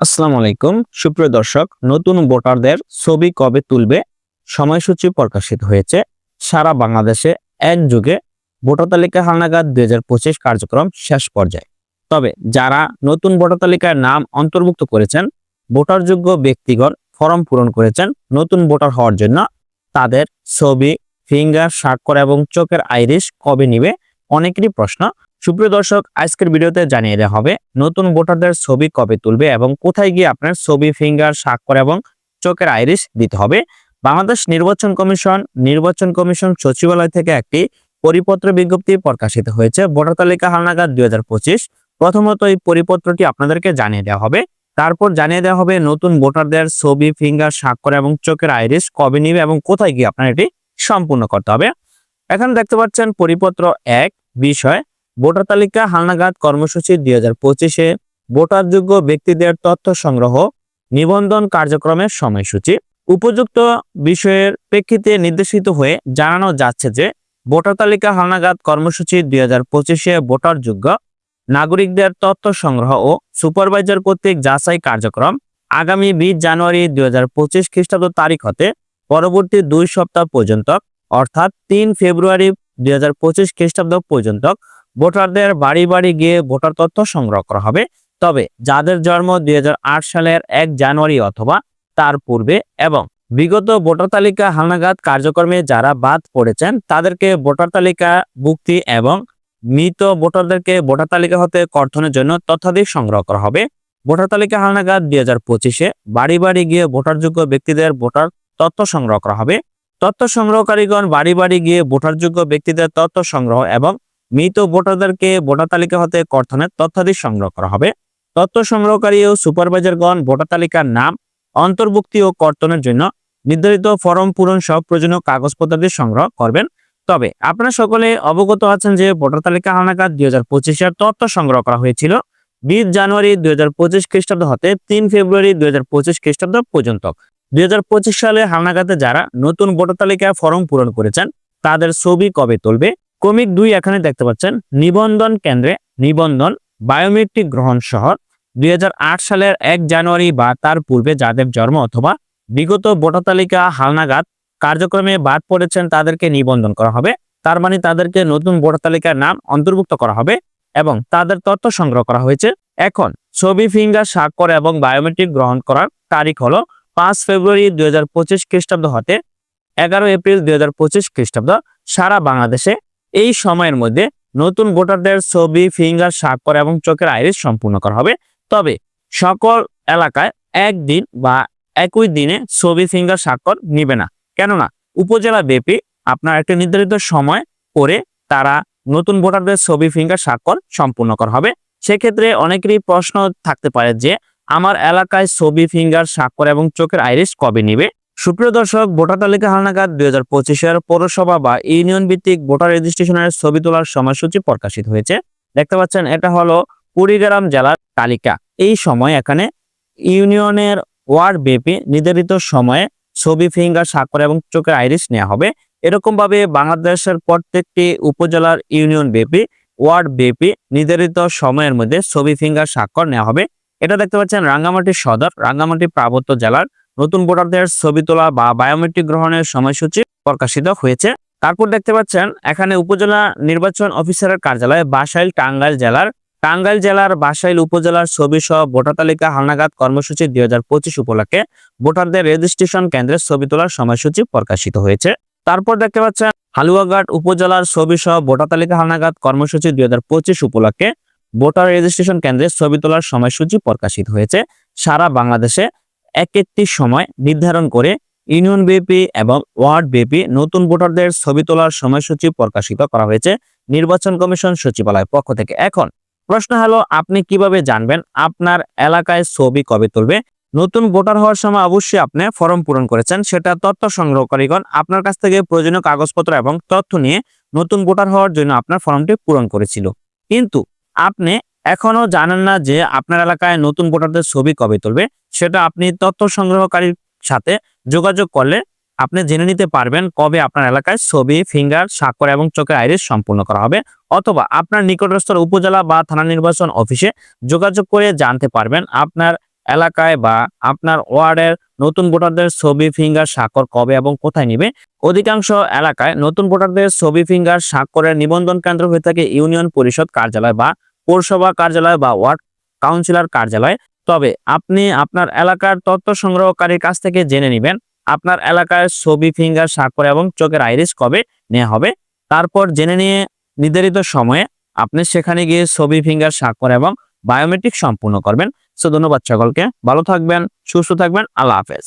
আসসালামু আলাইকুম। সুপ্রিয় দর্শক, নতুন ভোটারদের ছবি কবে তুলবে? সময়সূচি প্রকাশিত হয়েছে সারা বাংলাদেশে এক যুগে। ভোটার তালিকা হালনাগাদ দুই হাজার পঁচিশ কার্যক্রম শেষ পর্যায়ে। তবে যারা নতুন ভোটার তালিকায় নাম অন্তর্ভুক্ত করেছেন, ভোটারযোগ্য ব্যক্তিগণ ফর্ম পূরণ করেছেন নতুন ভোটার হওয়ার জন্য, তাদের ছবি, ফিঙ্গার, স্বাক্ষর এবং চোখের আইরিশ কবে নিবে অনেকেরই প্রশ্ন। সুপ্রিয় দর্শক, আজকের ভিডিওতে জানিয়ে দেওয়া হবে, নতুন ভোটারদের ছবি কবে তুলবে এবং কোথায় গিয়ে আপনার ছবি, ফিঙ্গার স্বাক্ষর এবং চোখের আইরিশ দিতে হবে। বাংলাদেশ নির্বাচন কমিশন নির্বাচন কমিশন সচিবালয় থেকে একটি পরিপত্র বিজ্ঞপ্তি প্রকাশিত হয়েছে। ভোটার তালিকা হালনাগাদ দুই হাজার পঁচিশ। প্রথমত এই পরিপত্রটি আপনাদেরকে জানিয়ে দেওয়া হবে। তারপর জানিয়ে দেওয়া হবে নতুন ভোটারদের ছবি, ফিঙ্গার স্বাক্ষর এবং চোখের আইরিশ কবে নিবে এবং কোথায় গিয়ে আপনার এটি সম্পূর্ণ করতে হবে। এখানে দেখতে পাচ্ছেন পরিপত্র এক, বিষয় ভোটার তালিকা, হালনাগাদ কর্মসূচি দুই হাজার পঁচিশে, ভোটারযোগ্য ব্যক্তিদের তথ্য সংগ্রহ, নিবন্ধন কার্যক্রমের সময়সূচি। উপযুক্ত বিষয়ের প্রেক্ষিতে নির্দেশিত হয়ে জানানো যাচ্ছে যে, ভোটার তালিকা, হালনাগাদ কর্মসূচি দুই হাজার পঁচিশে ভোটারযোগ্য নাগরিকদের তথ্য সংগ্রহ ও সুপারভাইজার কর্তৃক যাচাই কার্যক্রম আগামী বিশ জানুয়ারি দুই হাজার পঁচিশ খ্রিস্টাব্দ তারিখ হতে পরবর্তী দুই সপ্তাহ পর্যন্ত, অর্থাৎ তিন ফেব্রুয়ারি দুই হাজার পঁচিশ খ্রিস্টাব্দ পর্যন্ত ভোটারদের বাড়ি বাড়ি গিয়ে ভোটার তথ্য সংগ্রহ করা হবে। তবে যাদের জন্ম দুই হাজার আট সালের এক জানুয়ারি অথবা তার পূর্বে এবং বিগত ভোটার তালিকা হালনাগাদ কার্যক্রমে যারা বাদ পড়েছেন, তাদেরকে ভোটার তালিকা মুক্তি এবং মৃত ভোটারদেরকে ভোটার তালিকা হতে কর্তনের জন্য তথ্যাদি সংগ্রহ করা হবে। ভোটার তালিকা হালনাগাদ দুই হাজার পঁচিশে বাড়ি বাড়ি গিয়ে ভোটারযোগ্য ব্যক্তিদের ভোটার তথ্য সংগ্রহ করা হবে। তথ্য সংগ্রহকারীগণ বাড়ি বাড়ি গিয়ে ভোটারযোগ্য ব্যক্তিদের তথ্য সংগ্রহ এবং মৃত ভোটারদেরকে ভোটার তালিকা হতে কর্তনের তথ্যাদি সংগ্রহ করা হবে। তথ্য সংগ্রহকারী ও সুপারভাইজারগণ ভোটার তালিকার নাম, অন্তর্ভুক্তি ও কর্তনের জন্য নির্ধারিত ফর্ম পূরণ সব প্রয়োজনীয় কাগজপত্রাদি সংগ্রহ করবেন। তবে আপনারা সকলে অবগত আছেন যে ভোটার তালিকা হালনাগাদ দুই হাজার পঁচিশের তথ্য সংগ্রহ করা হয়েছিল। বিশ জানুয়ারি দুই হাজার পঁচিশ খ্রিস্টাব্দ হতে তিন ফেব্রুয়ারি দুই হাজার পঁচিশ খ্রিস্টাব্দ পর্যন্ত। দুই হাজার পঁচিশ সালে হালনাগাদে যারা নতুন ভোটার তালিকায় ফর্ম পূরণ করেছেন, তাদের ছবি কবে তুলবে? ক্রমিক দুই এখানে দেখতে পাচ্ছেন, নিবন্ধন কেন্দ্রে নিবন্ধন বায়োমেট্রিক গ্রহণ সহ দুই সালের এক জানুয়ারি বা তার পূর্বে যাদের জন্ম অথবা বিগত ভোটার তালিকা হালনাগাদ কার্যক্রমে বাদ পড়েছেন তাদেরকে নিবন্ধন করা হবে। তার মানে তাদেরকে নতুন ভোটার তালিকার নাম অন্তর্ভুক্ত করা হবে এবং তাদের তথ্য সংগ্রহ করা হয়েছে। এখন ছবি, ফিঙ্গার, স্বাক্ষর এবং বায়োমেট্রিক গ্রহণ করার তারিখ হলো পাঁচ ফেব্রুয়ারি দুই হাজার পঁচিশ খ্রিস্টাব্দ হতে এগারো এপ্রিল দুই হাজার পঁচিশ খ্রিস্টাব্দ সারা বাংলাদেশে এই সময়ের মধ্যে নতুন ভোটারদের ছবি, ফিঙ্গার, স্বাক্ষর এবং চোখের আইরিশ সম্পূর্ণ করা হবে। তবে সকল এলাকায় একদিন বা একই দিনে ছবি, ফিঙ্গার, স্বাক্ষর নিবে না। কেননা উপজেলা ব্যাপী আপনার একটা নির্ধারিত সময় করে তারা নতুন ভোটারদের ছবি, ফিঙ্গার, স্বাক্ষর সম্পূর্ণ করা হবে। সেক্ষেত্রে অনেকেরই প্রশ্ন থাকতে পারে যে, আমার এলাকায় ছবি, ফিঙ্গার, স্বাক্ষর এবং চোখের আইরিশ কবে নিবে? সুপ্রিয় দর্শক, ভোটার তালিকা হালনাগাদ দুই হাজার পঁচিশের পৌরসভা বা ইউনিয়ন ভিত্তিক ভোটার রেজিস্ট্রেশনের ছবি তোলার সময়সূচি প্রকাশিত হয়েছে। দেখতে পাচ্ছেন, এটা হলো কুড়িগ্রাম জেলার তালিকা। এই সময় এখানে ইউনিয়নের ওয়ার্ড ব্যাপী নির্ধারিত সময়ে ছবি, ফিঙ্গার, স্বাক্ষর এবং চোখের আইরিশ নেওয়া হবে। এরকম ভাবে বাংলাদেশের প্রত্যেকটি উপজেলার ইউনিয়ন ব্যাপী, ওয়ার্ড ব্যাপী নির্ধারিত সময়ের মধ্যে ছবি, ফিঙ্গার, স্বাক্ষর নেওয়া হবে। এটা দেখতে পাচ্ছেন, রাঙ্গামাটি সদর, রাঙ্গামাটি পার্বত্য জেলার নতুন ভোটারদের ছবি তোলা বা বায়োমেট্রিক গ্রহণের সময়সূচি প্রকাশিত হয়েছে। তারপর দেখতে পাচ্ছেন, এখানে উপজেলা নির্বাচন অফিসারের কার্যালয় বাসাইল টাঙ্গাইল জেলার। টাঙ্গাইল জেলার বাসাইল উপজেলার ছবি সহ ভোটার তালিকা হালনাগাদ কর্মসূচি দুই হাজার পঁচিশ উপলক্ষে ভোটারদের রেজিস্ট্রেশন কেন্দ্রে ছবি তোলার সময়সূচি প্রকাশিত হয়েছে। তারপর দেখতে পাচ্ছেন, হালুয়াঘাট উপজেলার ছবি সহ ভোটার তালিকা হালনাগাদ কর্মসূচি দুই হাজার পঁচিশ উপলক্ষে ভোটার রেজিস্ট্রেশন কেন্দ্রে ছবি তোলার সময়সূচি প্রকাশিত হয়েছে। সারা বাংলাদেশে এক একটি সময় নির্ধারণ করে ইউনিয়ন বিপি এবং ওয়ার্ড বিপি নতুন ভোটারদের ছবি তোলার সময়সূচি প্রকাশিত করা হয়েছে নির্বাচন কমিশন সচিবালয় পক্ষ থেকে। এখন প্রশ্ন হলো, আপনি কীভাবে জানবেন আপনার এলাকায় ছবি কবে তুলবে? নতুন ভোটার হওয়ার সময় অবশ্যই আপনি ফর্ম পূরণ করেছেন, সেটা তথ্য সংগ্রহকারীগণ আপনার কাছ থেকে প্রয়োজনীয় কাগজপত্র এবং তথ্য নিয়ে নতুন ভোটার হওয়ার জন্য আপনার ফর্মটি পূরণ করেছিল। কিন্তু আপনি এখনও জানেন না যে আপনার এলাকায় নতুন ভোটারদের ছবি কবে তুলবে, সেটা আপনি তথ্য সংগ্রহকারীর সাথে যোগাযোগ করলে আপনি জেনে নিতে পারবেন কবে আপনার এলাকায় ছবি, ফিঙ্গার, স্বাক্ষর এবং চোখের আইরিশ সম্পূর্ণ করা হবে। অথবা আপনার নিকটস্থ উপজেলা বা থানা নির্বাচন অফিসে যোগাযোগ করে জানতে পারবেন আপনার এলাকায় বা আপনার ওয়ার্ডের নতুন ভোটারদের ছবি, ফিঙ্গার, স্বাক্ষর কবে এবং কোথায় নিবে। অধিকাংশ এলাকায় নতুন ভোটারদের ছবি, ফিঙ্গার, স্বাক্ষরের নিবন্ধন কেন্দ্র হয়ে থাকে ইউনিয়ন পরিষদ কার্যালয় বা পৌরসভা কার্যালয় বা ওয়ার্ড কাউন্সিলর কার্যালয়। তবে আপনি আপনার এলাকার তথ্য সংগ্রহকারীর কাছ থেকে জেনে নেবেন, আপনার এলাকায় ছবি, ফিঙ্গার, স্বাক্ষর এবং চোখের আইরিস কবে নেওয়া হবে। তারপর জেনে নিয়ে নির্ধারিত সময়ে আপনি সেখানে গিয়ে ছবি, ফিঙ্গার, স্বাক্ষর এবং বায়োমেট্রিক সম্পূর্ণ করবেন। সো ধন্যবাদ সকলকে, ভালো থাকবেন, সুস্থ থাকবেন, আল্লাহ হাফেজ।